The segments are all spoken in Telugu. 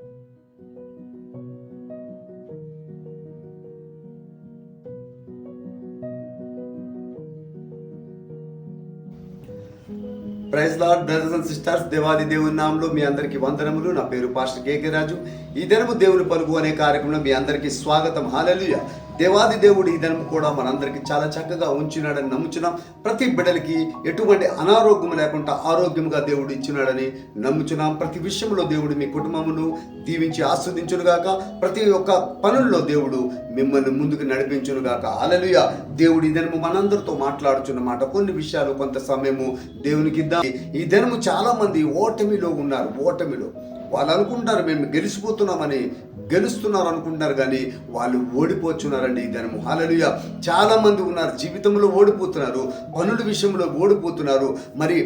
Praise lord brothers and sisters దేవాది దేవుని నామంలో మీ అందరికీ వందనములు. నా పేరు పాస్టర్ కేకే రాజు. ఈ దినము దేవుని పలుకు అనే కార్యక్రమంలో మీ అందరికీ స్వాగతం. హాలలుయ దేవాది దేవుడు ఈ దినం కూడా మనందరికీ చాలా చక్కగా ఉంచినాడని నమ్ముచున్నాం. ప్రతి బిడ్డలకి ఎటువంటి అనారోగ్యం లేకుండా ఆరోగ్యంగా దేవుడు ఇచ్చినాడని నమ్ముచున్నాం. ప్రతి విషయంలో దేవుడు మీ కుటుంబమును దీవించి ఆస్వాదించునుగాక. ప్రతి ఒక్క పనుల్లో దేవుడు మిమ్మల్ని ముందుకు నడిపించునుగాక. అలలుయ దేవుడు ఈ దినము మనందరితో మాట్లాడుచున్నమాట కొన్ని విషయాలు కొంత సమయము దేవునికి ఇద్దాం. ఈ దినము చాలామంది ఓటమిలో ఉన్నారు. ఓటమిలో. వాళ్ళు అనుకుంటారు మేము గెలిచిపోతున్నామని. గెలుస్తున్నారు అనుకుంటున్నారు కానీ వాళ్ళు ఓడిపోతున్నారండి ఈ దినము. హాలలుయ చాలామంది ఉన్నారు జీవితంలో ఓడిపోతున్నారు పనుల విషయంలో ఓడిపోతున్నారు. మరి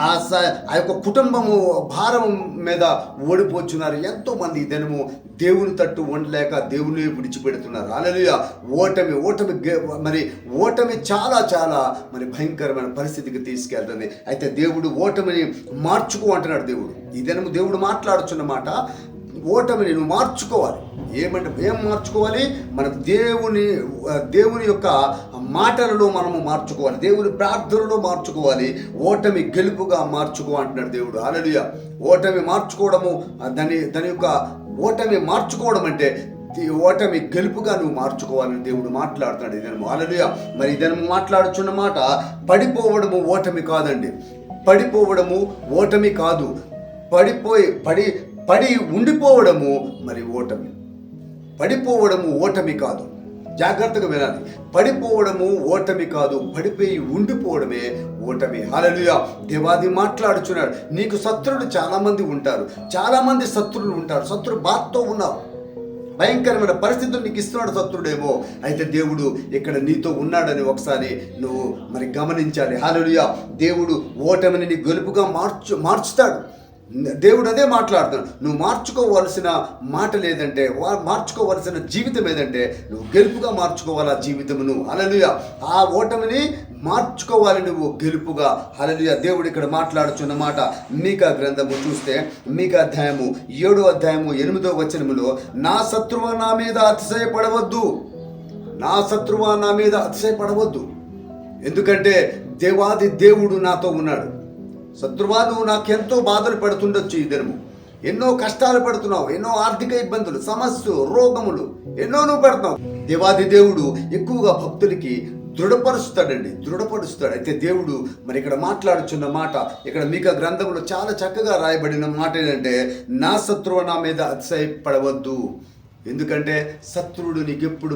ఆ స ఆ యొక్క కుటుంబము భారం మీద ఓడిపోతున్నారు. ఎంతోమంది ఈ దినము దేవుని తట్టు ఉండలేక దేవుని విడిచిపెడుతున్నారు. అలలుయ ఓటమి ఓటమి మరి ఓటమి చాలా చాలా మరి భయంకరమైన పరిస్థితికి తీసుకెళ్తుంది. అయితే దేవుడు ఓటమిని మార్చుకో అంటున్నాడు దేవుడు. ఈ దినము దేవుడు మాట్లాడుచున్నమాట ఓటమిని నువ్వు మార్చుకోవాలి. ఏమంటే ఏం మార్చుకోవాలి? మన దేవుని దేవుని యొక్క మాటలలో మనము మార్చుకోవాలి. దేవుని ప్రార్థనలో మార్చుకోవాలి. ఓటమి గెలుపుగా మార్చుకో అంటున్నాడు దేవుడు. అలలుయ ఓటమి మార్చుకోవడము దాని దాని యొక్క ఓటమి మార్చుకోవడం అంటే ఓటమి గెలుపుగా నువ్వు మార్చుకోవాలని దేవుడు మాట్లాడుతున్నాడు ఇదనము అలలుయ మరి ఇదనము మాట్లాడుచున్న మాట పడిపోవడము ఓటమి కాదండి. పడిపోవడము ఓటమి కాదు. పడిపోయి పడి పడి ఉండిపోవడము మరి ఓటమి. పడిపోవడము ఓటమి కాదు. జాగ్రత్తగా వినాలి. పడిపోవడము ఓటమి కాదు. పడిపోయి ఉండిపోవడమే ఓటమి. హల్లెలూయా. దేవాది మాట్లాడుచున్నాడు. నీకు శత్రువులు చాలామంది ఉంటారు. చాలామంది శత్రువులు ఉంటారు. శత్రు బాధతో ఉన్నావు. భయంకరమైన పరిస్థితులు నీకు ఇస్తున్నాడు శత్రుడేమో. అయితే దేవుడు ఇక్కడ నీతో ఉన్నాడని ఒకసారి నువ్వు మరి గమనించాలి. హాలలుయా దేవుడు ఓటమిని నీ గెలుపుగా మార్చు మార్చుతాడు. దేవుడు అదే మాట్లాడుతున్నాడు. నువ్వు మార్చుకోవలసిన మాట లేదంటే వా- మార్చుకోవలసిన జీవితం ఏదంటే నువ్వు గెలుపుగా మార్చుకోవాలి ఆ జీవితమును అలలుయ ఆ ఓటమిని మార్చుకోవాలి నువ్వు గెలుపుగా. అలలుయ దేవుడు ఇక్కడ మాట్లాడుచున్న మాట మీకా గ్రంథము చూస్తే మీకా అధ్యాయము ఏడో అధ్యాయము ఎనిమిదో వచనములో నా శత్రువు నా మీద అతిశయపడవద్దు. నా శత్రువా నా మీద అతిశయపడవద్దు. ఎందుకంటే దేవాది దేవుడు నాతో ఉన్నాడు. శత్రువా నువ్వు నాకెంతో బాధలు పడుతుండొచ్చు ఈ దినము. ఎన్నో కష్టాలు పడుతున్నావు ఎన్నో ఆర్థిక ఇబ్బందులు సమస్యలు రోగములు ఎన్నో నువ్వు పెడుతున్నావు. దేవాది దేవుడు ఎక్కువగా భక్తులకి దృఢపరుస్తాడండి దృఢపరుస్తాడు. అయితే దేవుడు మరి ఇక్కడ మాట్లాడుచున్న మాట ఇక్కడ మీక గ్రంథంలో చాలా చక్కగా రాయబడిన మాట ఏంటంటే నా శత్రువు నా మీద అతిశయపడవద్దు. ఎందుకంటే శత్రువుడు నీకు ఎప్పుడు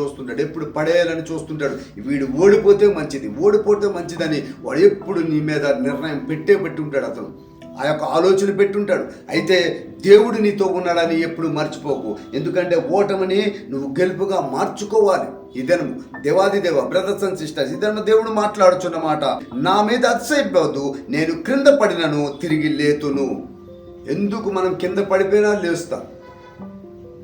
చూస్తుంటాడు ఎప్పుడు పడేయాలని చూస్తుంటాడు. వీడు ఓడిపోతే మంచిది ఓడిపోతే మంచిదని వాడు ఎప్పుడు నీ మీద నిర్ణయం పెట్టే పెట్టి ఉంటాడు అతను. ఆ యొక్క ఆలోచన పెట్టుంటాడు అయితే దేవుడు నీతో ఉన్నాడని ఎప్పుడు మర్చిపోకు. ఎందుకంటే ఓటమిని నువ్వు గెలుపుగా మార్చుకోవాలి. ఇదను దేవాది దేవ బ్రదర్స్ అండ్ సిస్టర్స్ ఇదను దేవుడు మాట్లాడుచున్నమాట నా మీద అతిశయిపోవద్దు నేను క్రింద పడినను తిరిగి లేతును. ఎందుకు మనం కింద పడిపోయినా లేస్తాం.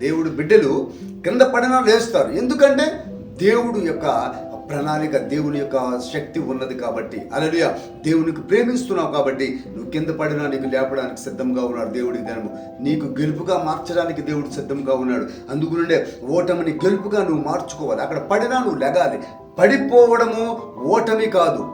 దేవుడు బిడ్డలు కింద పడినా లేస్తారు. ఎందుకంటే దేవుడు యొక్క ప్రణాళిక దేవుని యొక్క శక్తి ఉన్నది కాబట్టి. అలలుయ దేవునికి ప్రేమిస్తున్నావు కాబట్టి నువ్వు కింద పడినా నీకు లేపడానికి సిద్ధంగా ఉన్నాడు దేవుడి ధనము. నీకు గెలుపుగా మార్చడానికి దేవుడు సిద్ధంగా ఉన్నాడు. అందుకునుండే ఓటమిని గెలుపుగా నువ్వు మార్చుకోవాలి. అక్కడ పడినా నువ్వు లెగాలి. పడిపోవడము ఓటమి కాదు.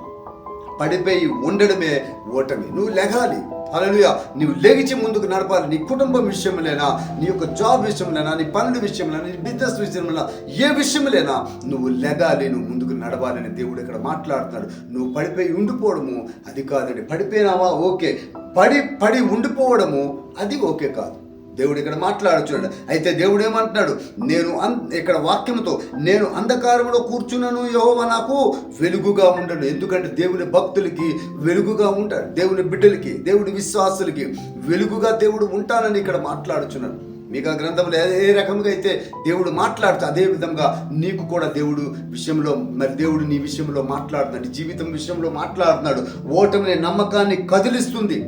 పడిపోయి ఉండడమే ఓటమి. నువ్వు లెగాలి. అలలుయ నువ్వు లేగిచి ముందుకు నడపాలి. నీ కుటుంబం విషయంలోనా నీ యొక్క జాబ్ విషయంలోనా నీ పనుల విషయంలో నీ బిజినెస్ విషయంలో ఏ విషయంలోనా నువ్వు లెగాలి నువ్వు ముందుకు నడవాలని దేవుడు ఇక్కడ మాట్లాడుతున్నాడు. నువ్వు పడిపోయి ఉండిపోవడము అది కాదండి. పడిపోయినావా? ఓకే. పడి పడి ఉండిపోవడము అది ఓకే కాదు. దేవుడు ఇక్కడ మాట్లాడుచున్నాడు. అయితే దేవుడు ఏమంటున్నాడు? నేను అన్ ఇక్కడ వాక్యంతో నేను అంధకారంలో కూర్చున్నాను యహోవ నాకు వెలుగుగా ఉండను. ఎందుకంటే దేవుని భక్తులకి వెలుగుగా ఉంటాడు. దేవుని బిడ్డలకి దేవుని విశ్వాసులకి వెలుగుగా దేవుడు ఉంటానని ఇక్కడ మాట్లాడుచున్నాడు. మీకు ఆ గ్రంథంలో ఏ రకంగా అయితే దేవుడు మాట్లాడుతూ అదే విధంగా నీకు కూడా దేవుడు విషయంలో మరి దేవుడు నీ విషయంలో మాట్లాడుతున్నాడు. జీవితం విషయంలో మాట్లాడుతున్నాడు. ఓటమి నమ్మకాన్ని కదిలిస్తుంది.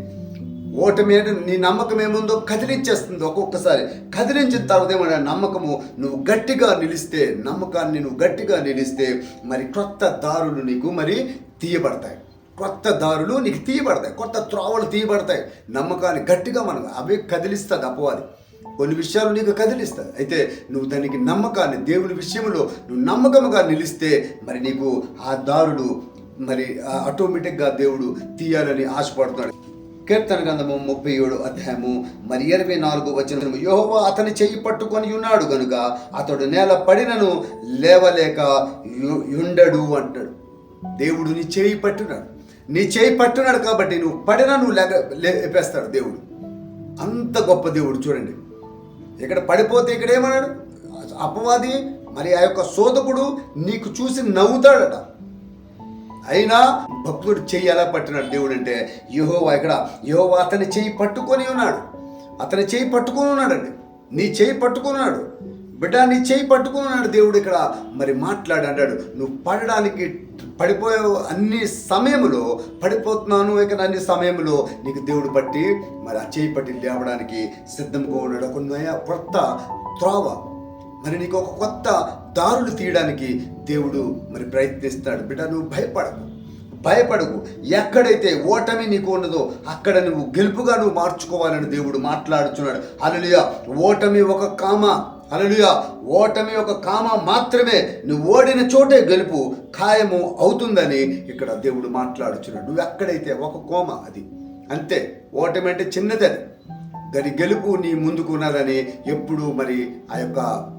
ఓటమి అంటే నీ నమ్మకం ఏముందో కదిలించేస్తుంది ఒక్కొక్కసారి. కదిలించిన తర్వాత ఏమన్నా నమ్మకము? నువ్వు గట్టిగా నిలిస్తే నమ్మకాన్ని నువ్వు గట్టిగా నిలిస్తే మరి క్రొత్త దారులు నీకు మరి తీయబడతాయి. కొత్త దారులు నీకు తీయబడతాయి. కొత్త త్రోవలు తీయబడతాయి. నమ్మకాన్ని గట్టిగా మనం అవి కదిలిస్తుంది అపవాది. కొన్ని విషయాలు నీకు కదిలిస్తుంది అయితే నువ్వు దానికి నమ్మకాన్ని దేవుని విషయంలో నువ్వు నమ్మకముగా నిలిస్తే మరి నీకు ఆ దారులు మరి ఆ ఆటోమేటిక్గా దేవుడు తీయాలని ఆశపడుతున్నాడు. కీర్తన గ్రంథము ముప్పై ఏడు అధ్యాయము మరి ఇరవై నాలుగు వచ్చిన యోహోవా అతని చెయ్యి పట్టుకొని ఉన్నాడు గనుక అతడు నేల పడినను లేవలేక ఉండడు యుండడు అంటాడు. దేవుడు నీ చేయి పట్టున్నాడు. నీ చేయి పట్టున్నాడు కాబట్టి నువ్వు పడినా నువ్వు లేక లేపేస్తాడు దేవుడు. అంత గొప్ప దేవుడు చూడండి. ఇక్కడ పడిపోతే ఇక్కడ ఏమన్నాడు? అపవాది మరి ఆ యొక్క శోధకుడు నీకు చూసి నవ్వుతాడట. అయినా భక్తుడు చెయ్యి ఎలా పట్టినాడు? దేవుడు అంటే యహోవా ఇక్కడ యహోవా అతని చెయ్యి పట్టుకొని ఉన్నాడు. అతని చెయ్యి పట్టుకొని ఉన్నాడండి. నీ చెయ్యి పట్టుకున్నాడు బిడ్డ నీ చెయ్యి పట్టుకున్నాడు ఉన్నాడు దేవుడు ఇక్కడ. మరి మాట్లాడు అన్నాడు నువ్వు పడడానికి పడిపోయే అన్ని సమయంలో పడిపోతున్నాను ఇక అన్ని సమయంలో నీకు దేవుడు పట్టి మరి ఆ చేయి పట్టి లేవడానికి సిద్ధంగా ఉన్నాడు. ఒక కొత్త త్రోవ. మరి నీకు ఒక కొత్త దారులు తీయడానికి దేవుడు మరి ప్రయత్నిస్తాడు. బిడ్డ నువ్వు భయపడకు. భయపడకు. ఎక్కడైతే ఓటమి నీకు ఉన్నదో అక్కడ నువ్వు గెలుపుగా నువ్వు మార్చుకోవాలని దేవుడు మాట్లాడుచున్నాడు. అలలియ ఓటమి ఒక కామ. అలలియ ఓటమి ఒక కామ మాత్రమే. నువ్వు ఓడిన చోటే గెలుపు ఖాయము అవుతుందని ఇక్కడ దేవుడు మాట్లాడుచున్నాడు. నువ్వు ఎక్కడైతే ఒక కోమ అది. అంతే. ఓటమి అంటే చిన్నదని దాని గెలుపు నీ ముందుకు ఉన్నదని ఎప్పుడు మరి ఆ యొక్క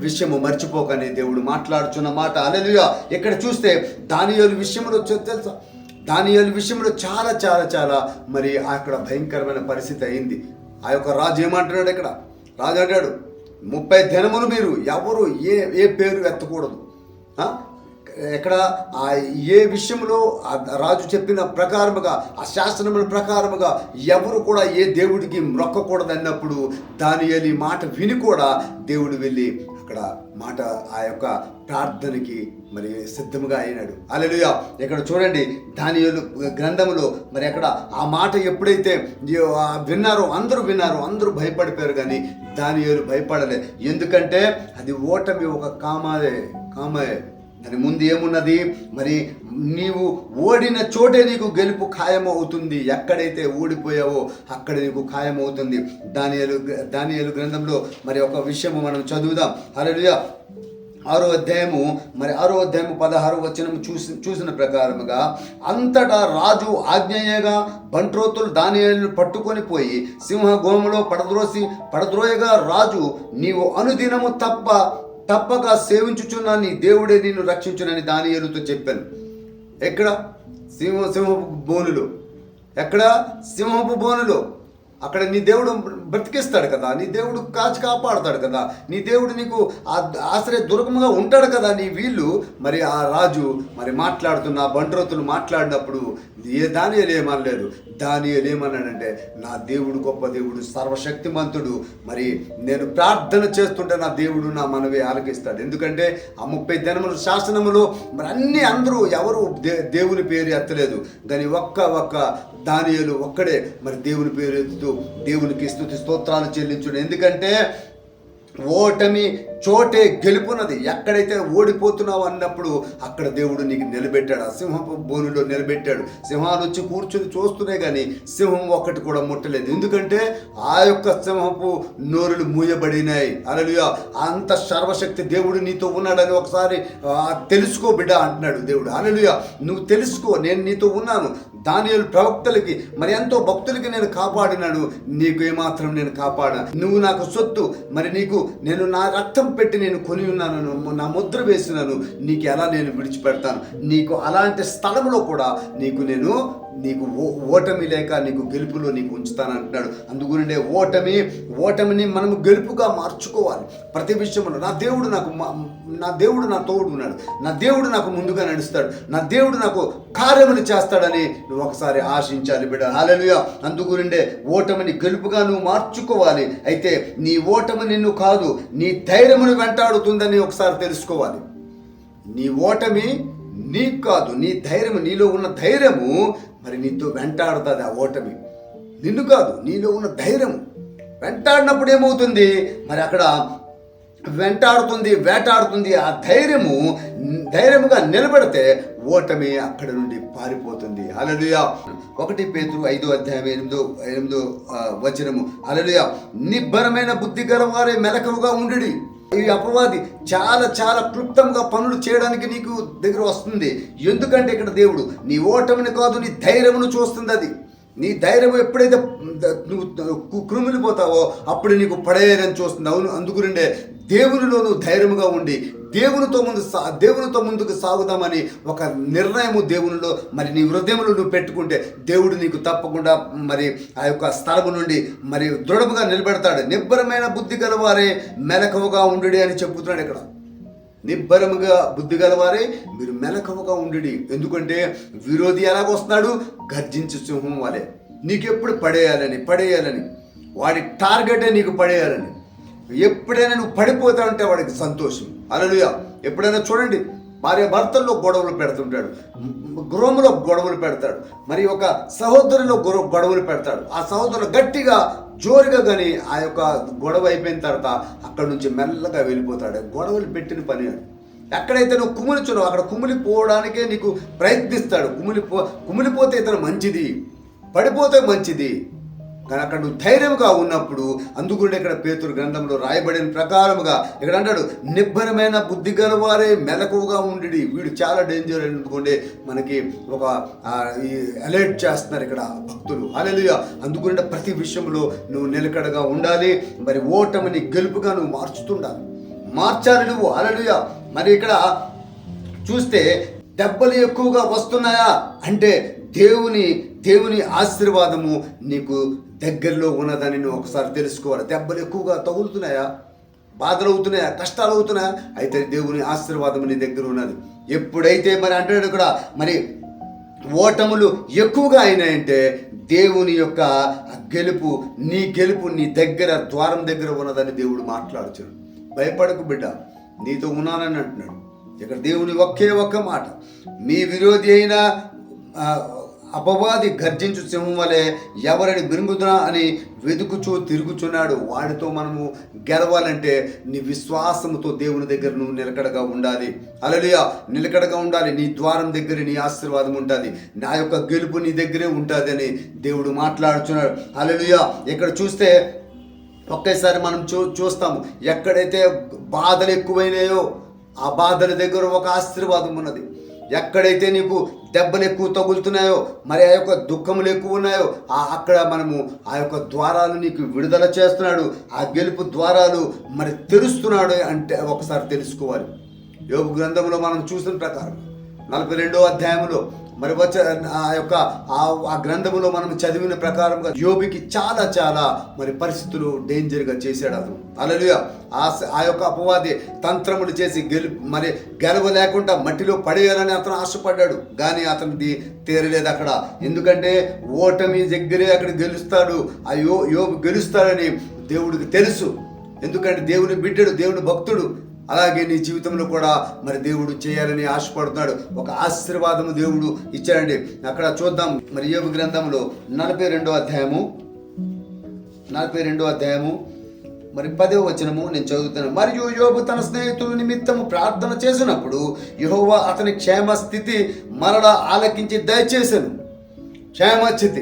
విషయము మర్చిపోకని దేవుడు మాట్లాడుచున్న మాట. అలెలుగా ఇక్కడ చూస్తే దానియోలు విషయంలో చూ- తెలుసా? దానియోలు విషయంలో చాలా చాలా చాలా మరి అక్కడ భయంకరమైన పరిస్థితి అయింది. ఆ యొక్క రాజు ఏమంటున్నాడు ఇక్కడ? రాజు అంటాడు ముప్పై దినములు మీరు ఎవరు ఏ ఏ పేరు ఎత్తకూడదు. ఇక్కడ ఎక్కడ? ఆ ఏ విషయంలో ఆ రాజు చెప్పిన ప్రకారముగా ఆ శాసనముల ప్రకారముగా ఎవరు కూడా ఏ దేవుడికి మొక్కకూడదు అన్నప్పుడు దాని మాట విని కూడా దేవుడు వెళ్ళి అక్కడ మాట ఆ యొక్క ప్రార్థనకి మరి సిద్ధముగా అయినాడు. అలెలుయా ఇక్కడ చూడండి దాని గ్రంథములో మరి అక్కడ ఆ మాట ఎప్పుడైతే ఆ విన్నారో అందరూ విన్నారో అందరూ భయపడిపోయారు కానీ దాని భయపడలే. ఎందుకంటే అది ఓటమి ఒక కామాదే కామే దాని ముందు ఏమున్నది? మరి నీవు ఓడిన చోటే నీకు గెలుపు ఖాయం అవుతుంది ఎక్కడైతే ఓడిపోయావో అక్కడ నీకు ఖాయం అవుతుంది దానియలు దానియలు గ్రంథంలో మరి ఒక విషయము మనం చదువుదాం. హలో ఆరో అధ్యాయము మరి ఆరో అధ్యాయము పదహారు వచనం చూసి చూసిన ప్రకారముగా అంతటా రాజు ఆజ్ఞేయగా బంట్రోతులు దానియలను పట్టుకొని పోయి సింహ గోములో పడద్రోసి పడద్రోయగా రాజు నీవు అనుదినము తప్ప తప్పక సేవించుచున్న నీ దేవుడే నిన్ను రక్షించునని దాని ఎరుతో చెప్పాను. ఎక్కడ? సింహ సింహపు బోనులో. ఎక్కడ? సింహపు బోనులో. అక్కడ నీ దేవుడు బ్రతికిస్తాడు కదా నీ దేవుడు కాచి కాపాడుతాడు కదా నీ దేవుడు నీకు ఆ ఆశ్రయ దుర్గముగా ఉంటాడు కదా నీ వీళ్ళు. మరి ఆ రాజు మరి మాట్లాడుతున్న ఆ బండ్రోతులు మాట్లాడినప్పుడు ఏ దానియలు ఏమనలేదు. దానియలు ఏమన్నాడంటే నా దేవుడు గొప్ప దేవుడు సర్వశక్తిమంతుడు మరి నేను ప్రార్థన చేస్తుంటే నా దేవుడు నా మనవి ఆలకిస్తాడు. ఎందుకంటే ఆ ముప్పై దినముల శాసనములో మరి అన్ని అందరూ ఎవరు దే దేవుని పేరు ఎత్తలేదు. దాని ఒక్క ఒక్క దానియలు ఒక్కడే మరి దేవుని పేరు ఎత్తుతూ దేవునికి స్థుతి స్తోత్రాలు చెల్లించుడు. ఎందుకంటే ఓటమి చోటే గెలుపున్నది. ఎక్కడైతే ఓడిపోతున్నావు అన్నప్పుడు అక్కడ దేవుడు నీకు నిలబెట్టాడు. ఆ సింహపు బోనులో నిలబెట్టాడు. సింహాలు వచ్చి కూర్చుని చూస్తున్నాయి కానీ సింహం ఒక్కటి కూడా ముట్టలేదు. ఎందుకంటే ఆ యొక్క సింహపు నోరులు మూయబడినాయి. అలలుయా అంత సర్వశక్తి దేవుడు నీతో ఉన్నాడని ఒకసారి తెలుసుకో బిడ్డ అంటున్నాడు దేవుడు. అలలుయా నువ్వు తెలుసుకో నేను నీతో ఉన్నాను. దానియలు ప్రవక్తలకి మరి ఎంతో భక్తులకి నేను కాపాడినాడు నీకు ఏమాత్రం నేను కాపాడా? నువ్వు నాకు సొత్తు. మరి నీకు నేను నా రక్తం పెట్టి నేను కొని ఉన్నాను నా ముద్ర వేసినాను నీకు ఎలా నేను విడిచిపెడతాను? నీకు అలాంటి స్థలంలో కూడా నీకు నేను నీకు ఓ- ఓటమి లేక నీకు గెలుపులో నీకు ఉంచుతాను అంటున్నాడు అందుగురిండే ఓటమి ఓటమిని మనము గెలుపుగా మార్చుకోవాలి. ప్రతి విషయంలో నా దేవుడు నాకు మా- నా దేవుడు నా తోడు ఉన్నాడు. నా దేవుడు నాకు ముందుగా నడుస్తాడు. నా దేవుడు నాకు కార్యములు చేస్తాడని నువ్వు ఒకసారి ఆశించాలి బిడ్డ. హాలలుయా అందుగురిండే ఓటమిని గెలుపుగా నువ్వు మార్చుకోవాలి. అయితే నీ ఓటమి నిన్ను కాదు నీ ధైర్యమును వెంటాడుతుందని ఒకసారి తెలుసుకోవాలి. నీ ఓటమి నీకు కాదు నీ ధైర్యము నీలో ఉన్న ధైర్యము మరి నీతో వెంటాడుతుంది ఆ ఓటమి. నిన్ను కాదు నీలో ఉన్న ధైర్యం. వెంటాడినప్పుడు ఏమవుతుంది? మరి అక్కడ వెంటాడుతుంది వేటాడుతుంది ఆ ధైర్యము ధైర్యముగా నిలబడితే ఓటమి అక్కడ నుండి పారిపోతుంది. అలలుయా ఒకటి పేతురు ఐదో అధ్యాయం ఎనిమిదో ఎనిమిదో వచనము. అలలుయా నిబ్బరమైన బుద్ధి గలవారే మెలకువగా ఉండి ఈ అపవాది చాలా చాలా క్లుప్తంగా పనులు చేయడానికి నీకు దగ్గర వస్తుంది. ఎందుకంటే ఇక్కడ దేవుడు నీ ఓటమిని కాదు నీ ధైర్యమును చూస్తుంది అది. నీ ధైర్యం ఎప్పుడైతే నువ్వు కృమిలిపోతావో అప్పుడు నీకు పడేయని చూస్తుంది. అవును అందుకునిండే దేవునిలో నువ్వు ధైర్యముగా ఉండి దేవునితో ముందు సా దేవునితో ముందుకు సాగుదామని ఒక నిర్ణయము దేవునిలో మరి నీ హృదయంలో నువ్వు పెట్టుకుంటే దేవుడు నీకు తప్పకుండా మరి ఆ యొక్క స్థలము నుండి మరి దృఢముగా నిలబెడతాడు. నిబ్బరమైన బుద్ధి గలవారే మెలకువగా ఉండు అని చెబుతున్నాడు ఇక్కడ. నిబ్బరముగా బుద్ధి గలవారే మీరు మెలకువగా ఉండి ఎందుకంటే విరోధి ఎలాగొస్తున్నాడు గర్జించు సింహం వారే నీకెప్పుడు పడేయాలని? పడేయాలని. వాడి టార్గెటే నీకు పడేయాలని. ఎప్పుడైనా నువ్వు పడిపోతా ఉంటే వాడికి సంతోషం. అలలుయా. ఎప్పుడైనా చూడండి. భార్య భర్తల్లో గొడవలు పెడుతుంటాడు. గృహంలో గొడవలు పెడతాడు. మరి ఒక సహోదరులో గొడవలు పెడతాడు. ఆ సహోదరులు గట్టిగా జోరుగా కానీ ఆ యొక్క గొడవ అయిపోయిన తర్వాత అక్కడి నుంచి మెల్లగా వెళ్ళిపోతాడు. గొడవలు పెట్టిన పని అది. ఎక్కడైతే నువ్వు కుమిలిచున్నావు అక్కడ కుమిలిపోవడానికే నీకు ప్రయత్నిస్తాడు. కుమిలిపో కుమిలిపోతే ఇతను మంచిది. పడిపోతే మంచిది. కానీ అక్కడ నువ్వు ధైర్యంగా ఉన్నప్పుడు అందుకుండా ఇక్కడ పేతురు గ్రంథంలో రాయబడిన ప్రకారముగా ఇక్కడ అంటాడు నిబ్బరమైన బుద్ధి గలవారే మెలకువగా ఉండి వీడు చాలా డేంజర్ అనుకోండి మనకి ఒక ఈ అలర్ట్ చేస్తున్నారు ఇక్కడ భక్తులు. అలెలుయ అందుకుండా ప్రతి విషయంలో నువ్వు నిలకడగా ఉండాలి. మరి ఓటమిని గెలుపుగా నువ్వు మార్చుతుండాలి. మార్చాలి నువ్వు. అలలుయ మరి ఇక్కడ చూస్తే దెబ్బలు ఎక్కువగా వస్తున్నాయా? అంటే దేవుని దేవుని ఆశీర్వాదము నీకు దగ్గరలో ఉన్నదని నువ్వు ఒకసారి తెలుసుకోవాలి. దెబ్బలు ఎక్కువగా తగులుతున్నాయా? బాధలు అవుతున్నాయా? కష్టాలు అవుతున్నాయా? అయితే దేవుని ఆశీర్వాదం నీ దగ్గర ఉన్నది. ఎప్పుడైతే మరి అంటున్నాడు కూడా మరి ఓటములు ఎక్కువగా అయినాయంటే దేవుని యొక్క గెలుపు నీ గెలుపు నీ దగ్గర ద్వారం దగ్గర ఉన్నదని దేవుడు మాట్లాడుచాడు భయపడకు బిడ్డ నీతో ఉన్నానని అంటున్నాడు. ఇక్కడ దేవుని ఒకే ఒక్క మాట మీ విరోధి అయిన అపవాది గర్జించు సింహం వలె ఎవరిని బిరుగుదునా అని వెతుకుచూ తిరుగుచున్నాడు. వాడితో మనము గెలవాలంటే నీ విశ్వాసముతో దేవుని దగ్గర నువ్వు నిలకడగా ఉండాలి. అలలియా నిలకడగా ఉండాలి. నీ ద్వారం దగ్గర నీ ఆశీర్వాదం ఉంటుంది నా యొక్క గెలుపు నీ దగ్గరే ఉంటుంది అని దేవుడు మాట్లాడుచున్నాడు. అలలియా ఇక్కడ చూస్తే ఒకేసారి మనం చూ చూస్తాము. ఎక్కడైతే బాధలు ఎక్కువైనాయో ఆ బాధల దగ్గర ఒక ఆశీర్వాదం ఉన్నది. ఎక్కడైతే నీకు దెబ్బలు ఎక్కువ తగులుతున్నాయో మరి ఆ యొక్క దుఃఖములు ఎక్కువ ఉన్నాయో ఆ అక్కడ మనము ఆ యొక్క ద్వారాలు నీకు విడుదల చేస్తున్నాడు ఆ గెలుపు ద్వారాలు మరి తెరుస్తున్నాడు అంటే ఒకసారి తెలుసుకోవాలి. యోగు గ్రంథంలో మనం చూసిన ప్రకారం నలభై రెండో అధ్యాయంలో మరి వచ్చే ఆ యొక్క ఆ ఆ గ్రంథములో మనం చదివిన ప్రకారంగా యోబికి చాలా చాలా మరి పరిస్థితులు డేంజర్గా చేశాడు అతను. అలలుయ ఆ ఆ యొక్క అపవాది తంత్రములు చేసి గెలు మరి గెలవ లేకుండా మట్టిలో పడేయాలని అతను ఆశపడ్డాడు. కానీ అతనిది తేరలేదు అక్కడ. ఎందుకంటే ఓటమి దగ్గరే అక్కడ గెలుస్తాడు. ఆ యో యోబు గెలుస్తాడని దేవుడికి తెలుసు. ఎందుకంటే దేవుని బిడ్డడు దేవుని భక్తుడు. అలాగే నీ జీవితంలో కూడా మరి దేవుడు చేయాలని ఆశపడుతున్నాడు. ఒక ఆశీర్వాదము దేవుడు ఇచ్చాడండి. అక్కడ చూద్దాం మరి యోగ గ్రంథంలో నలభై రెండో అధ్యాయము. నలభై రెండో అధ్యాయము. మరి పదో వచనము నేను చదువుతాను. మరియు యోబు తన స్నేహితుల నిమిత్తము ప్రార్థన చేసినప్పుడు యహోవా అతని క్షేమ స్థితి మరలా ఆలకించి దయచేశాను. క్షేమస్థితి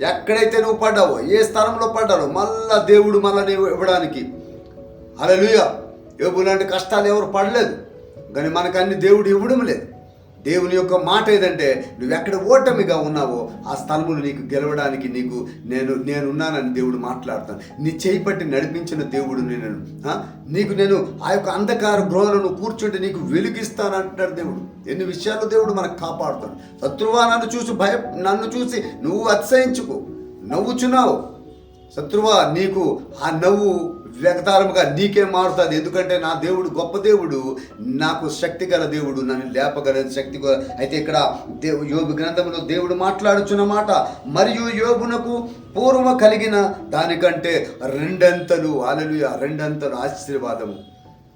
ఎక్కడైతే నువ్వు పడ్డావో ఏ స్థలంలో పడ్డావో మళ్ళా దేవుడు మళ్ళా నీవు ఇవ్వడానికి. అలలుయ యోబు లాంటి కష్టాలు ఎవరు పడలేదు. కానీ మనకు అన్ని దేవుడు ఇవ్వడం లేదు. దేవుని యొక్క మాట ఏదంటే నువ్వు ఎక్కడ ఓటమిగా ఉన్నావో ఆ స్థలములు నీకు గెలవడానికి నీకు నేను నేనున్నానని దేవుడు మాట్లాడతాను నీ చేయి పట్టి నడిపించిన దేవుడు నేను. నీకు నేను ఆ యొక్క అంధకార గృహలను కూర్చుంటే నీకు వెలిగిస్తాను అంటున్నాడు దేవుడు. ఎన్ని విషయాలు దేవుడు మనకు కాపాడుతాడు. శత్రువా నన్ను చూసి భయ నన్ను చూసి నువ్వు అతిశయించుకో. నవ్వుచున్నావు. శత్రువా నీకు ఆ నవ్వు వ్యక్తారముగా నీకే మారుతుంది. ఎందుకంటే నా దేవుడు గొప్ప దేవుడు నాకు శక్తి గల దేవుడు నన్ను లేపగల శక్తి అయితే ఇక్కడ దేవు యోగు గ్రంథంలో దేవుడు మాట్లాడుచున్న మాట మరియు యోగునకు పూర్వ కలిగిన దానికంటే రెండంతలు అలలుయ రెండంతలు ఆశీర్వాదము.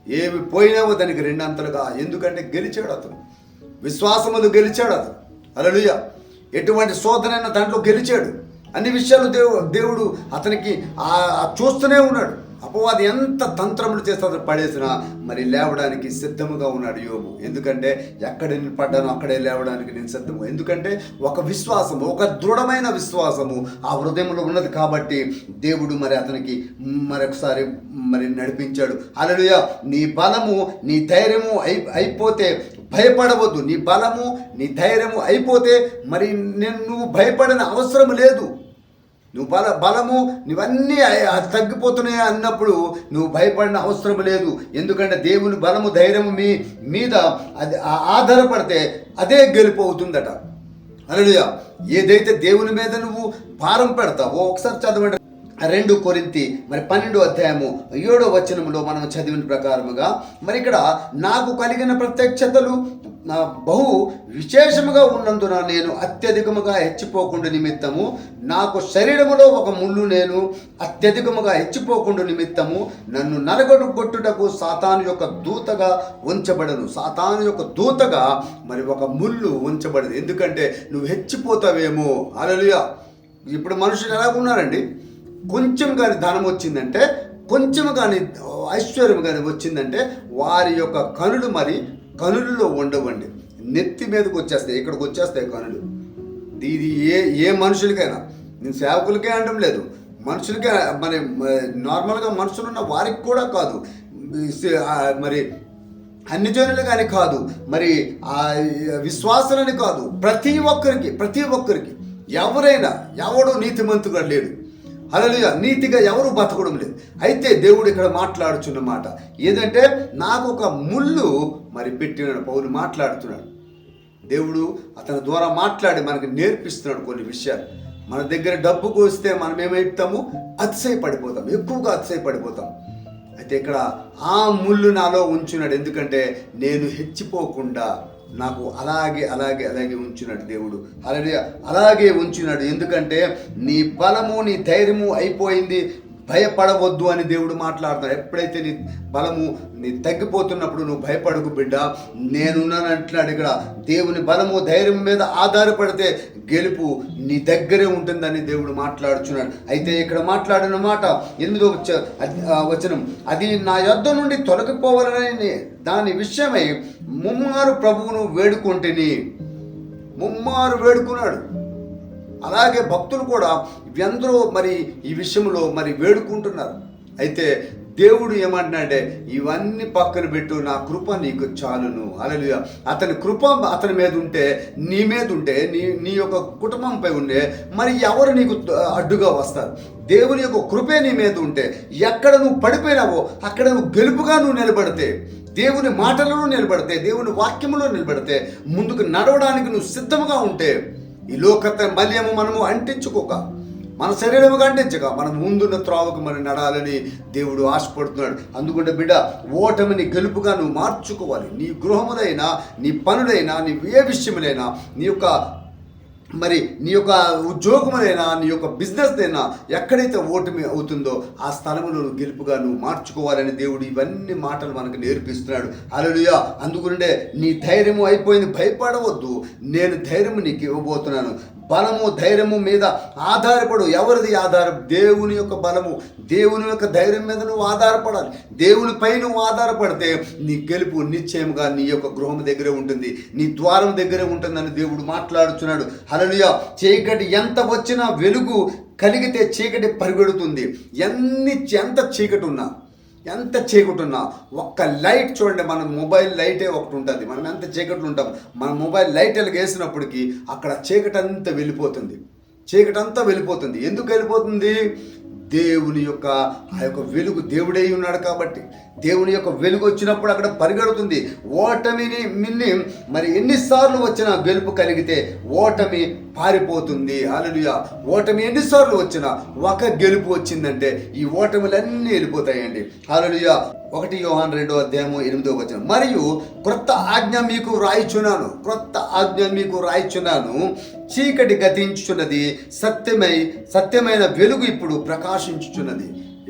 ఏమి పోయినావో దానికి రెండంతలుగా ఎందుకంటే గెలిచాడు అతను. విశ్వాసములు గెలిచాడు అతను. అలలుయ ఎటువంటి శోధనైనా దాంట్లో గెలిచాడు. అన్ని విషయాలు దేవు దేవుడు అతనికి చూస్తూనే ఉన్నాడు. అపవాది ఎంత తంత్రములు చేస్తే అతను పడేసినా మరి లేవడానికి సిద్ధముగా ఉన్నాడు యోబు. ఎందుకంటే ఎక్కడ నేను పడ్డానో అక్కడే లేవడానికి నేను సిద్ధము. ఎందుకంటే ఒక విశ్వాసము ఒక దృఢమైన విశ్వాసము ఆ హృదయంలో ఉన్నది కాబట్టి దేవుడు మరి అతనికి మరొకసారి మరి నడిపించాడు. అలలుయ నీ బలము నీ ధైర్యము అయి అయిపోతే భయపడవద్దు. నీ బలము నీ ధైర్యము అయిపోతే మరి నేను నువ్వు భయపడిన అవసరం లేదు. నువ్వు బల బలము నువ్వన్నీ తగ్గిపోతున్నాయి అన్నప్పుడు నువ్వు భయపడిన అవసరం లేదు. ఎందుకంటే దేవుని బలము ధైర్యము మీ మీద అది ఆ- ఆధారపడితే అదే గెలుపు అవుతుందట. అలలుయ ఏదైతే దేవుని మీద నువ్వు భారం పెడతావో ఒకసారి చదవండి. రెండు కొరింతి మరి పన్నెండో అధ్యాయము ఏడో వచనములో మనం చదివిన ప్రకారముగా మరి ఇక్కడ నాకు కలిగిన ప్రత్యక్షతలు నా బహు విశేషముగా ఉన్నందున నేను అత్యధికముగా హెచ్చిపోకుండా నిమిత్తము నాకు శరీరములో ఒక ముళ్ళు నేను అత్యధికముగా హెచ్చిపోకుండా నిమిత్తము నన్ను నలగొట్టుటకు కొట్టుటకు సాతాను యొక్క దూతగా ఉంచబడను. సాతాను యొక్క దూతగా మరి ఒక ముళ్ళు ఉంచబడదు. ఎందుకంటే నువ్వు హెచ్చిపోతావేమో. అలలుయా ఇప్పుడు మనుషులు ఎలా ఉన్నారండి కొంచెం కానీ ధనం వచ్చిందంటే కొంచెం కానీ ఐశ్వర్యం కానీ వచ్చిందంటే వారి యొక్క కనులు మరి కనులలో ఉండవండి. నెత్తి మీదకి వచ్చేస్తాయి ఇక్కడికి వచ్చేస్తాయి కనులు. ఇది ఏ ఏ మనుషులకైనా. నేను సేవకులకే అనడం లేదు. మనుషులకే మరి నార్మల్గా మనుషులు ఉన్న వారికి కూడా కాదు. మరి అన్ని జనులు కానీ కాదు. మరి ఆ విశ్వాసులని కాదు. ప్రతి ఒక్కరికి ప్రతి ఒక్కరికి ఎవరైనా ఎవడో నీతిమంతుగా లేడు. అలలుయ నీతిగా ఎవరు బతకడం లేదు. అయితే దేవుడు ఇక్కడ మాట్లాడుచున్న మాట ఏదంటే నాకు ఒక ముళ్ళు మరి పెట్టినాడు పౌలు మాట్లాడుతున్నాడు. దేవుడు అతని ద్వారా మాట్లాడి మనకి నేర్పిస్తున్నాడు కొన్ని విషయాలు. మన దగ్గర డబ్బుకు వస్తే మనం ఏమైతాము అతిశయపడిపోతాం. ఎక్కువగా అతిశయపడిపోతాం. అయితే ఇక్కడ ఆ ముళ్ళు నాలో ఉంచున్నాడు. ఎందుకంటే నేను హెచ్చిపోకుండా నాకు అలాగే అలాగే అలాగే ఉంచినాడు దేవుడు. అలాగే అలాగే ఉంచినాడు. ఎందుకంటే నీ బలము నీ ధైర్యము అయిపోయింది. భయపడవద్దు అని దేవుడు మాట్లాడుతాడు. ఎప్పుడైతే నీ బలము నీ తగ్గిపోతున్నప్పుడు నువ్వు భయపడకు బిడ్డ. నేనున్నాను అంటున్నాడు ఇక్కడ. దేవుని బలము ధైర్యం మీద ఆధారపడితే గెలుపు నీ దగ్గరే ఉంటుందని దేవుడు మాట్లాడుచున్నాడు. అయితే ఇక్కడ మాట్లాడిన మాట ఎనిమిదో వచ్చ అది- వచనం. అది నా యొద్ధ నుండి తొలగిపోవాలని దాని విషయమై ముమ్మారు ప్రభువును వేడుకుంటేని. ముమ్మారు వేడుకున్నాడు. అలాగే భక్తులు కూడా ఎందరో మరి ఈ విషయంలో మరి వేడుకుంటున్నారు. అయితే దేవుడు ఏమంటున్నాడే ఇవన్నీ పక్కన పెట్టు నా కృప నీకు చాలును. అలా అతని కృప అతని మీద ఉంటే నీ మీద ఉంటే నీ నీ యొక్క కుటుంబంపై ఉండే మరి ఎవరు నీకు అడ్డుగా వస్తారు? దేవుని యొక్క కృపే నీ మీద ఉంటే ఎక్కడ నువ్వు పడిపోయినావో అక్కడ నువ్వు గెలుపుగా నువ్వు నిలబడితే దేవుని మాటలలో నిలబడితే దేవుని వాక్యములో నిలబడితే ముందుకు నడవడానికి నువ్వు సిద్ధంగా ఉంటే ఈ లోకత మల్యము మనము అంటించుకోక మన శరీరముగా అంటించక మనం ముందున్న త్రోవకు మనం నడాలని దేవుడు ఆశపడుతున్నాడు. అందుకుంటే బిడ్డ ఓటమిని గెలుపుగా నువ్వు మార్చుకోవాలి. నీ గృహములైనా నీ పనులైనా నీ ఏ విషయములైనా నీ యొక్క మరి నీ యొక్క ఉద్యోగములైనా నీ యొక్క బిజినెస్ అయినా ఎక్కడైతే ఓటమి అవుతుందో ఆ స్థలములో నువ్వు గెలుపుగా నువ్వు మార్చుకోవాలని దేవుడు ఇవన్నీ మాటలు మనకు నేర్పిస్తున్నాడు. అలలుయా అందుకుంటే నీ ధైర్యము అయిపోయింది. భయపడవద్దు. నేను ధైర్యం నీకు ఇవ్వబోతున్నాను. బలము ధైర్యము మీద ఆధారపడు. ఎవరిది ఆధారం? దేవుని యొక్క బలము. దేవుని యొక్క ధైర్యం మీద నువ్వు ఆధారపడాలి. దేవునిపై నువ్వు ఆధారపడితే నీ గెలుపు నిశ్చయముగా నీ యొక్క గృహం దగ్గరే ఉంటుంది. నీ ద్వారం దగ్గరే ఉంటుందని దేవుడు మాట్లాడుతున్నాడు హల్లెలూయా! చీకటి ఎంత వచ్చినా వెలుగు కలిగితే చీకటి పరిగెడుతుంది. ఎన్ని ఎంత చీకటి ఉన్నా ఎంత చీకటున్నా ఒక్క లైట్ చూడండి మన మొబైల్ లైటే ఒకటి ఉంటుంది. మనం ఎంత చీకట్లు ఉంటాం? మన మొబైల్ లైట్ వేసినప్పటికీ అక్కడ చీకటి అంతా వెళ్ళిపోతుంది. చీకటి అంతా వెళ్ళిపోతుంది. ఎందుకు వెళ్ళిపోతుంది? దేవుని యొక్క ఆ యొక్క వెలుగు దేవుడై ఉన్నాడు కాబట్టి. దేవుని యొక్క వెలుగు వచ్చినప్పుడు అక్కడ పరిగెడుతుంది. ఓటమిని మిన్ని మరి ఎన్నిసార్లు వచ్చినా గెలుపు కలిగితే ఓటమి పారిపోతుంది. అలలుయ ఓటమి ఎన్నిసార్లు వచ్చినా ఒక గెలుపు వచ్చిందంటే ఈ ఓటములన్నీ వెళ్ళిపోతాయండి. అలలుయ ఒకటి యోహాన్ రెండో అధ్యాయము ఎనిమిదో వచ్చిన మరియు క్రొత్త ఆజ్ఞ మీకు రాయిచున్నాను క్రొత్త ఆజ్ఞ మీకు రాయిచున్నాను చీకటి గతించుచున్నది సత్యమై సత్యమైన వెలుగు ఇప్పుడు ప్రకాశించుచున్నది.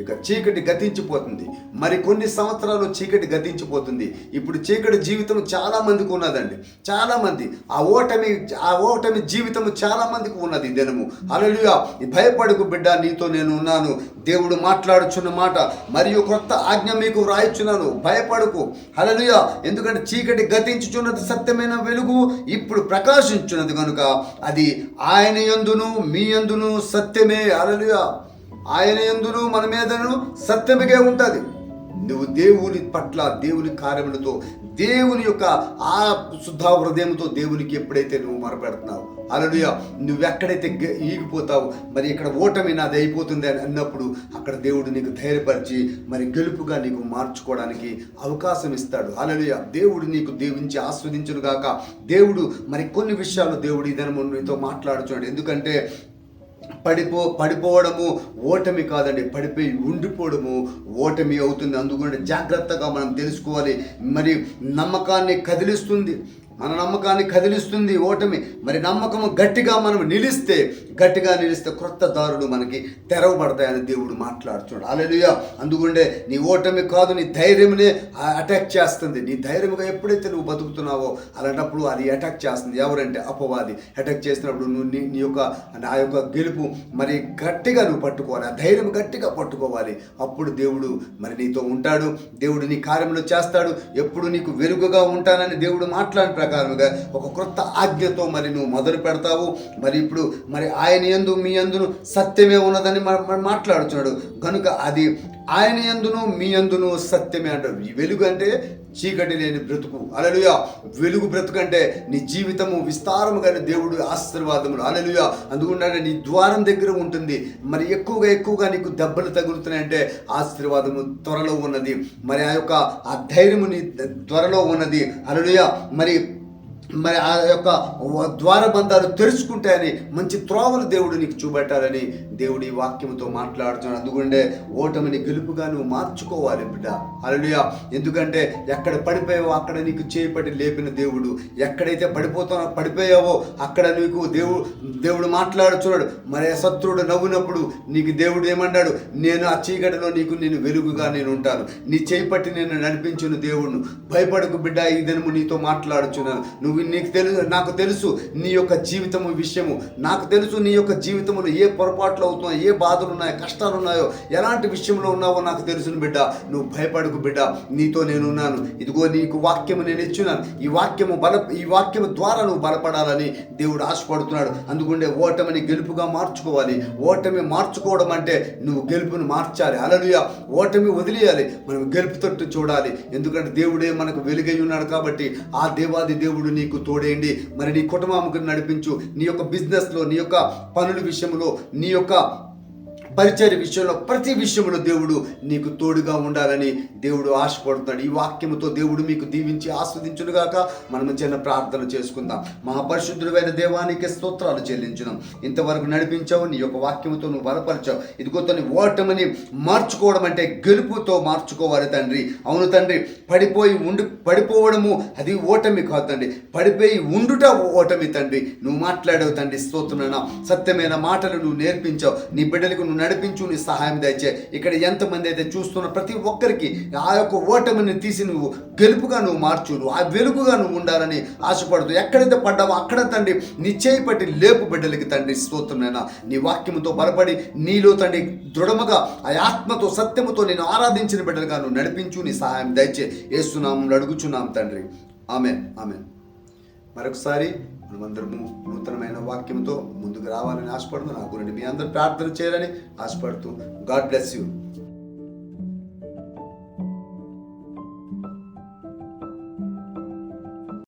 ఇక చీకటి గతించిపోతుంది. మరి కొన్ని సంవత్సరాలు చీకటి గతించిపోతుంది. ఇప్పుడు చీకటి జీవితం చాలా మందికి ఉన్నదండి. చాలా మంది. ఆ ఓటమి ఆ ఓటమి జీవితం చాలా మందికి ఉన్నది దినము. అలలుగా భయపడకు బిడ్డ నీతో నేను ఉన్నాను. దేవుడు మాట్లాడుచున్న మాట మరియు కొత్త ఆజ్ఞ మీకు వ్రాయిచున్నాను. భయపడకు. హలలుయా ఎందుకంటే చీకటి గతించుచున్నది సత్యమైన వెలుగు ఇప్పుడు ప్రకాశించున్నది కనుక అది ఆయన యందును మీ యందును సత్యమే. హలలుయా ఆయన ఎందును మన మీదను సత్యముగా ఉంటుంది. నువ్వు దేవుని పట్ల దేవుని కార్యములతో దేవుని యొక్క ఆ శుద్ధ హృదయంతో దేవునికి ఎప్పుడైతే నువ్వు మొరపెడుతున్నావు. అలలుయ నువ్వెక్కడైతే ఈగిపోతావు మరి ఇక్కడ ఓటమి నాది అయిపోతుంది అని అన్నప్పుడు అక్కడ దేవుడు నీకు ధైర్యపరిచి మరి గెలుపుగా నీకు మార్చుకోవడానికి అవకాశం ఇస్తాడు. అలలుయ దేవుడు నీకు దీవించి ఆస్వాదించును గాక దేవుడు మరి కొన్ని విషయాలు దేవుడు ఇదనము నీతో మాట్లాడుచున్నాడు. ఎందుకంటే పడిపో పడిపోవడము ఓటమి కాదండి పడిపోయి ఉండిపోవడము ఓటమి అవుతుంది. అందుకని జాగ్రత్తగా మనం తెలుసుకోవాలి. మరి నమ్మకాన్ని కదిలిస్తుంది. మన నమ్మకాన్ని కదిలిస్తుంది ఓటమి. మరి నమ్మకము గట్టిగా మనం నిలిస్తే గట్టిగా నిలిస్తే క్రొత్త దారులు మనకి తెరవబడతాయని దేవుడు మాట్లాడుతున్నాడు. అలెలుయ అందుకుండే నీ ఓటమి కాదు నీ ధైర్యమునే అటాక్ చేస్తుంది. నీ ధైర్యముగా ఎప్పుడైతే నువ్వు బతుకుతున్నావో అలాంటప్పుడు అది అటాక్ చేస్తుంది. ఎవరంటే అపవాది. అటాక్ చేసినప్పుడు నువ్వు నీ నీ యొక్క ఆ యొక్క గెలుపు మరి గట్టిగా నువ్వు పట్టుకోవాలి. ఆ ధైర్యం గట్టిగా పట్టుకోవాలి. అప్పుడు దేవుడు మరి నీతో ఉంటాడు. దేవుడు నీ కార్యములు చేస్తాడు. ఎప్పుడు నీకు వెలుగుగా ఉంటానని దేవుడు మాట్లాడిన ప్రకారముగా ఒక క్రొత్త ఆజ్ఞతో మరి నువ్వు మొదలు పెడతావు. మరి ఇప్పుడు మరి ఆయన యందు మీ అందును సత్యమే ఉన్నదని మాట్లాడుతున్నాడు కనుక అది ఆయన యందును మీ యందును సత్యమే అంటాడు. వెలుగు అంటే చీకటి లేని బ్రతుకు. అలలుయ వెలుగు బ్రతుకంటే నీ జీవితము విస్తారముగానే దేవుడు ఆశీర్వాదములు. అలలుయ అందుకుంటే నీ ద్వారం దగ్గర ఉంటుంది. మరి ఎక్కువగా ఎక్కువగా నీకు దెబ్బలు తగులుతున్నాయంటే ఆశీర్వాదము త్వరలో ఉన్నది. మరి ఆ యొక్క ఆ ధైర్యము నీ త్వరలో ఉన్నది. అలలుయ మరి మరి ఆ యొక్క ద్వారబంధాలు తెరుచుకుంటాయని మంచి త్రోవలు దేవుడు నీకు చూపెట్టాలని దేవుడి ఈ వాక్యంతో మాట్లాడుతున్నాడు. అందుకుంటే ఓటమిని గెలుపుగా నువ్వు మార్చుకోవాలి బిడ్డ. అలలుయా ఎందుకంటే ఎక్కడ పడిపోయావో అక్కడ నీకు చేపట్టి లేపిన దేవుడు. ఎక్కడైతే పడిపోతున్నా పడిపోయావో అక్కడ నీకు దేవుడు దేవుడు మాట్లాడుచున్నాడు మరి శత్రువుడు నవ్వునప్పుడు నీకు దేవుడు ఏమన్నాడు? నేను ఆ చీకటిలో నీకు నేను వెలుగుగా నేను ఉంటాను. నీ చేపట్టి నేను నడిపించిన దేవుడును భయపడకు బిడ్డ ఈ దినము నీతో మాట్లాడుచున్నాను. నువ్వు నీకు తెలుసు నాకు తెలుసు నీ యొక్క జీవితము విషయము. నాకు తెలుసు నీ యొక్క జీవితంలో ఏ పొరపాట్లు అవుతున్నాయో ఏ బాధలు ఉన్నాయో కష్టాలు ఉన్నాయో ఎలాంటి విషయంలో ఉన్నావో నాకు తెలుసును బిడ్డ. నువ్వు భయపడకు బిడ్డ నీతో నేనున్నాను. ఇదిగో నీకు వాక్యము నేను ఇచ్చున్నాను ఈ వాక్యము బల ఈ వాక్యము ద్వారా నువ్వు బలపడాలని దేవుడు ఆశపడుతున్నాడు. అందుకుండే ఓటమిని గెలుపుగా మార్చుకోవాలి. ఓటమి మార్చుకోవడం అంటే నువ్వు గెలుపును మార్చాలి. అలలుయ ఓటమి వదిలేయాలి. మనం గెలుపు తట్టు చూడాలి. ఎందుకంటే దేవుడే మనకు వెలుగై ఉన్నాడు కాబట్టి ఆ దేవాది దేవుడు నీకు తోడేయండి మరి నీ కుటుంబముకు నడిపించు. నీ యొక్క బిజినెస్లో నీ యొక్క పనుల విషయంలో నీ యొక్క పరిచయ విషయంలో ప్రతి విషయంలో దేవుడు నీకు తోడుగా ఉండాలని దేవుడు ఆశపడుతున్నాడు. ఈ వాక్యముతో దేవుడు మీకు దీవించి ఆస్వాదించునుగాక మనం చిన్న ప్రార్థన చేసుకుందాం. మహాపరిశుద్ధుడైన దేవానికి స్తోత్రాలు చెల్లించున్నాం ఇంతవరకు నడిపించావు నీ యొక్క వాక్యముతో నువ్వు బలపరిచావు. ఇదిగో తను ఓటమిని మార్చుకోవడం అంటే గెలుపుతో మార్చుకోవాలి తండ్రి. అవును తండ్రి పడిపోయి ఉండి పడిపోవడము అది ఓటమి కాదు తండ్రి. పడిపోయి ఉండుట ఓటమి తండ్రి. నువ్వు మాట్లాడావు తండ్రి స్తోత్రమైన సత్యమైన మాటలు నువ్వు నేర్పించావు. నీ బిడ్డలకు నువ్వు నడిపించు నీ సహాయం దయచే. ఇక్కడ ఎంతమంది అయితే చూస్తున్న ప్రతి ఒక్కరికి ఆ యొక్క ఓటమిని తీసి నువ్వు గెలుపుగా నువ్వు మార్చు నువ్వు ఆ వెలుగుగా నువ్వు ఉండాలని ఆశపడుతూ ఎక్కడైతే పడ్డావో అక్కడ తండ్రి నీ చేయి పట్టి లేపు బిడ్డలకి తండ్రి స్తోత్రమైనా నీ వాక్యముతో బలపడి నీలో తండ్రి దృఢముగా ఆ ఆత్మతో సత్యముతో నేను ఆరాధించిన బిడ్డలుగా నువ్వు నడిపించు నీ సహాయం దయచే. ఏస్తున్నాము అడుగుచున్నాం తండ్రి. ఆమె ఆమెన్. మరొకసారి మనమందరము నూతనమైన వాక్యంతో ముందుకు రావాలని ఆశపడుతూ నా గురించి మీ అందరూ ప్రార్థన చేయాలని ఆశపడుతూ గాడ్ బ్లెస్ యూ.